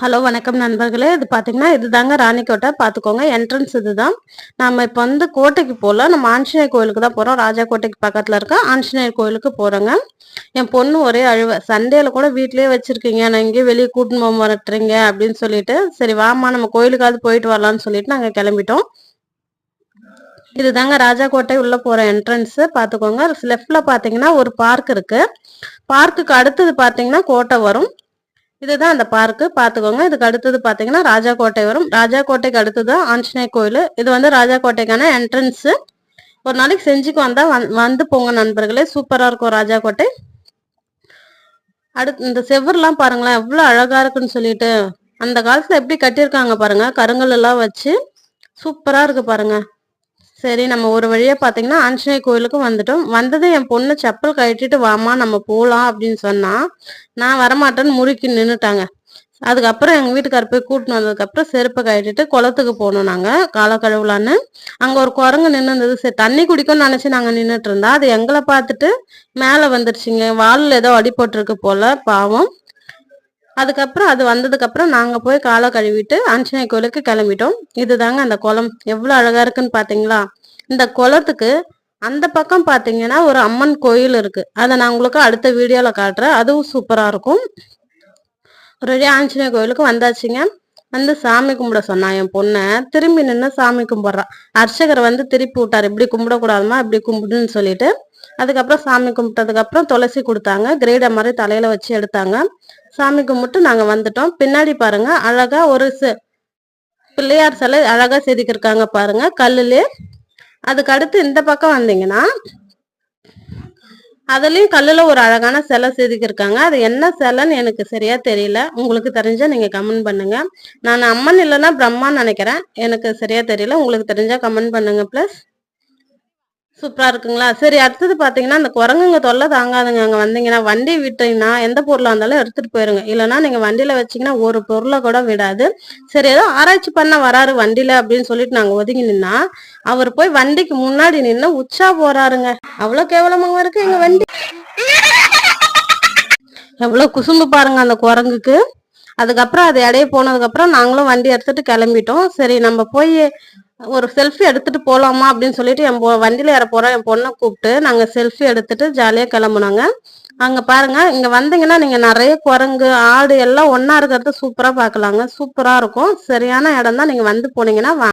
Hello வணக்கம் நண்பர்களே. இது பார்த்தீங்கன்னா இதுதாங்க ராணிக்கோட்டை. பார்த்துக்கோங்க என்ட்ரன்ஸ் இதுதான். நம்ம இப்போ வந்து கோட்டைக்கு போகல நம்ம ஆஞ்சநேயர் கோயிலுக்கு தான் போகிறோம் ராஜா கோட்டைக்கு பக்கத்தில் இருக்க ஆஞ்சநேயர் கோயிலுக்கு போகிறோங்க என் பொண்ணு ஒரே அழுவ. சண்டேல கூட வீட்லேயே வச்சுருக்கீங்க. நான் இங்கேயே வெளியே கூட்டின்னு போக வரட்டுறீங்க அப்படின்னு சொல்லிட்டு சரி வாமா நம்ம கோயிலுக்காவது போயிட்டு வரலாம்னு சொல்லிட்டு நாங்கள் கிளம்பிட்டோம். இதுதாங்க ராஜா கோட்டை உள்ள போற என்ட்ரன்ஸ் பாத்துக்கோங்க. லெஃப்ட்ல பாத்தீங்கன்னா ஒரு பார்க் இருக்கு. பார்க்குக்கு அடுத்தது பாத்தீங்கன்னா கோட்டை வரும். இதுதான் அந்த பார்க்கு பார்த்துக்கோங்க இதுக்கு அடுத்தது பார்த்தீங்கன்னா ராஜா கோட்டை வரும். ராஜா கோட்டைக்கு அடுத்தது ஆஞ்சநேய கோயில். இது வந்து ராஜா கோட்டைக்கான என்ட்ரன்ஸு ஒரு நாளைக்கு செஞ்சுக்கு வந் வந்து போங்க நண்பர்களே. சூப்பராக இருக்கும் ராஜா கோட்டை அடுத்து இந்த செவ்வர்லாம் பாருங்களேன். எவ்வளோ அழகாக இருக்குன்னு சொல்லிட்டு. அந்த காலத்தில் எப்படி கட்டியிருக்காங்க பாருங்க. கருங்கல் எல்லாம் வச்சு சூப்பராக இருக்கு பாருங்க. சரி நம்ம ஒரு வழியா பாத்தீங்கன்னா ஆஞ்சநேய கோயிலுக்கும் வந்துட்டோம். வந்தது என் பொண்ணு செப்பல் கட்டிட்டு வாமா நம்ம போலாம் அப்படின்னு சொன்னா நான் வரமாட்டேன்னு முறுக்கி நின்றுட்டாங்க அதுக்கப்புறம் எங்க வீட்டுக்கார போய் கூட்டின்னு வந்ததுக்கப்புறம் செருப்பை கட்டிட்டு குளத்துக்கு போனோம் நாங்க காலக்கழுவலான்னு. அங்க ஒரு குரங்கு நின்று இருந்தது சரி தண்ணி குடிக்கும்னு நினைச்சு நாங்க நின்றுட்டு இருந்தா அது எங்களை பார்த்துட்டு மேல வந்துருச்சுங்க. வாலில் ஏதோ அடிபட்டிருக்கு போல பாவம். அதுக்கப்புறம் அது வந்ததுக்கப்புறம் நாங்கள் போய் காலை கழுவிட்டு ஆஞ்சநேய கோயிலுக்கு கிளம்பிட்டோம். இதுதாங்க அந்த குளம். எவ்வளோ அழகாக இருக்குன்னு பார்த்தீங்களா இந்த குளத்துக்கு அந்த பக்கம் பார்த்தீங்கன்னா ஒரு அம்மன் கோயில் இருக்குது அதை நான் உங்களுக்கு அடுத்த வீடியோவில் காட்டுறேன். அதுவும் சூப்பராக இருக்கும். ஒரே ஆஞ்சநேய கோயிலுக்கு வந்தாச்சுங்க. வந்து சாமி கும்பிட சொன்னா என் பொண்ணை திரும்பி நின்று சாமி கும்பிட்றான் அர்ச்சகரை வந்து திருப்பி விட்டார். இப்படி கும்பிடக்கூடாதுமா? இப்படி கும்பிடுன்னு சொல்லிட்டு. அதுக்கப்புறம் சாமி கும்பிட்டதுக்கப்புறம் துளசி கொடுத்தாங்க. கிரேடை மாதிரி தலையில வச்சு எடுத்தாங்க. சாமி கும்பிட்டு நாங்கள் வந்துட்டோம். பின்னாடி பாருங்க அழகா ஒரு பிள்ளையார் சிலை அழகா செதுக்கிருக்காங்க பாருங்க கல்லுலே அதுக்கு அடுத்து இந்த பக்கம் வந்தீங்கன்னா அதுலயும் கல்லுல ஒரு அழகான சிலை செதுக்கிருக்காங்க அது என்ன சிலைன்னு எனக்கு சரியா தெரியல. உங்களுக்கு தெரிஞ்சா நீங்க கமெண்ட் பண்ணுங்க. நான் அம்மன் இல்லைன்னா பிரம்மான்னு நினைக்கிறேன். எனக்கு சரியா தெரியல. உங்களுக்கு தெரிஞ்சா கமெண்ட் பண்ணுங்க பிளஸ் சூப்பரா இருக்குங்களா? சரி அடுத்தது பாத்தீங்கன்னா அந்த குரங்குங்க தொல்லை தாங்காதுங்க. அங்க வந்தீங்கன்னா வண்டி விட்டீங்கன்னா எந்த பொருளா இருந்தாலும் எடுத்துட்டு போயிருங்க. இல்லைன்னா நீங்க வண்டியில வச்சீங்கன்னா ஒரு பொருளை கூட விடாது. சரி ஏதோ ஆராய்ச்சி பண்ண வராரு வண்டியில அப்படின்னு சொல்லிட்டு நாங்க ஒதுங்கி நின்னா அவர் போய் வண்டிக்கு முன்னாடி நின்று உச்சா போறாருங்க. அவ்வளவு கேவலமாக இருக்கு எங்க வண்டி. எவ்வளவு குசும்பு பாருங்க அந்த குரங்குக்கு. அதுக்கப்புறம் அது இடைய போனதுக்கப்புறம் நாங்களும் வண்டி எடுத்துட்டு கிளம்பிட்டோம். சரி நம்ம போய் ஒரு செல்ஃபி எடுத்துட்டு போகலாமா அப்படின்னு சொல்லிட்டு என் வண்டியில் ஏற போகிறோம் என் பொண்ணை கூப்பிட்டு நாங்கள் செல்ஃபி எடுத்துட்டு ஜாலியாக கிளம்புனாங்க. அங்கே பாருங்க இங்கே வந்தீங்கன்னா நீங்கள் நிறைய குரங்கு ஆடு எல்லாம் ஒன்றா இருக்கிறது சூப்பராக பார்க்கலாங்க. சூப்பராக இருக்கும். சரியான இடம் தான். நீங்கள் வந்து போனீங்கன்னா